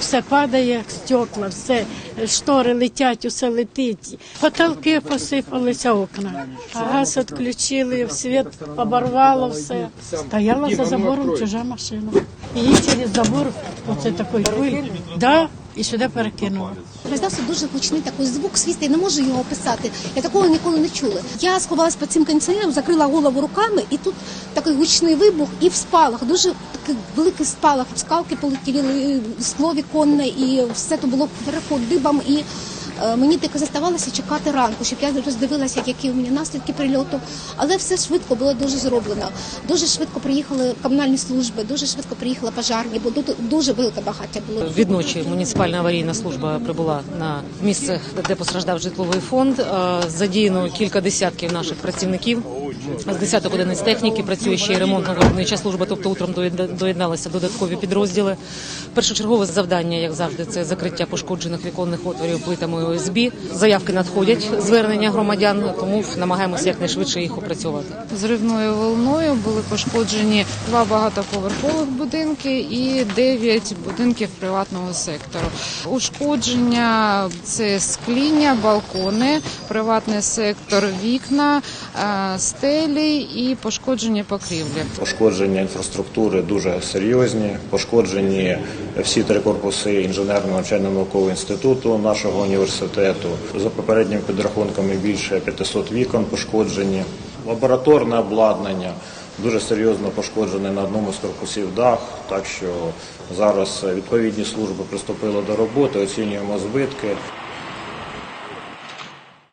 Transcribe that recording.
Все падає, як стекла, все, штори летять, усе летить. Потолки посипалися окна. Газ відключили, світ оборвало все. Стояла за забором чужа машина. Її через забор, оце такий пиль, да, і сюди перекинула. Роздався дуже гучний такий звук свіст, я не можу його описати. Я такого ніколи не чула. Я сховалась під цим кондиціонером, закрила голову руками, і тут такий гучний вибух і в спалах. Дуже такий великий спалах. Скалки полетіли, скло віконне, і все то було переход дибом. І мені тільки заставалося чекати ранку, щоб я роздивилася, які у мене наслідки прильоту. Але все швидко було дуже зроблено. Дуже швидко приїхали комунальні служби, дуже швидко приїхали пожарні, бо тут дуже велике багаття було. Відночі муніципальна аварійна служба прибула на місце, де постраждав житловий фонд. Е, Задіяно кілька десятків наших працівників. З десяток одиниць техніки працює ще й ремонтно-виробнича служба, тобто утром доєдналися додаткові підрозділи. Першочергове завдання, як завжди, це закриття пошкоджених віконних отворів плитами ОСБ. Заявки надходять, звернення громадян, тому намагаємося якнайшвидше їх опрацьовувати. Зривною волною були пошкоджені два багатоповерхових будинки і дев'ять будинків приватного сектору. Ушкодження це скління, балкони, приватний сектор, вікна, е, стелі і пошкодження покрівлі. Пошкодження інфраструктури дуже серйозні. Пошкоджені всі три корпуси інженерного навчально наукового інституту нашого університету. За попередніми підрахунками більше 500 вікон пошкоджені. Лабораторне обладнання дуже серйозно пошкоджене на одному з корпусів дах. Так що зараз відповідні служби приступили до роботи, оцінюємо збитки.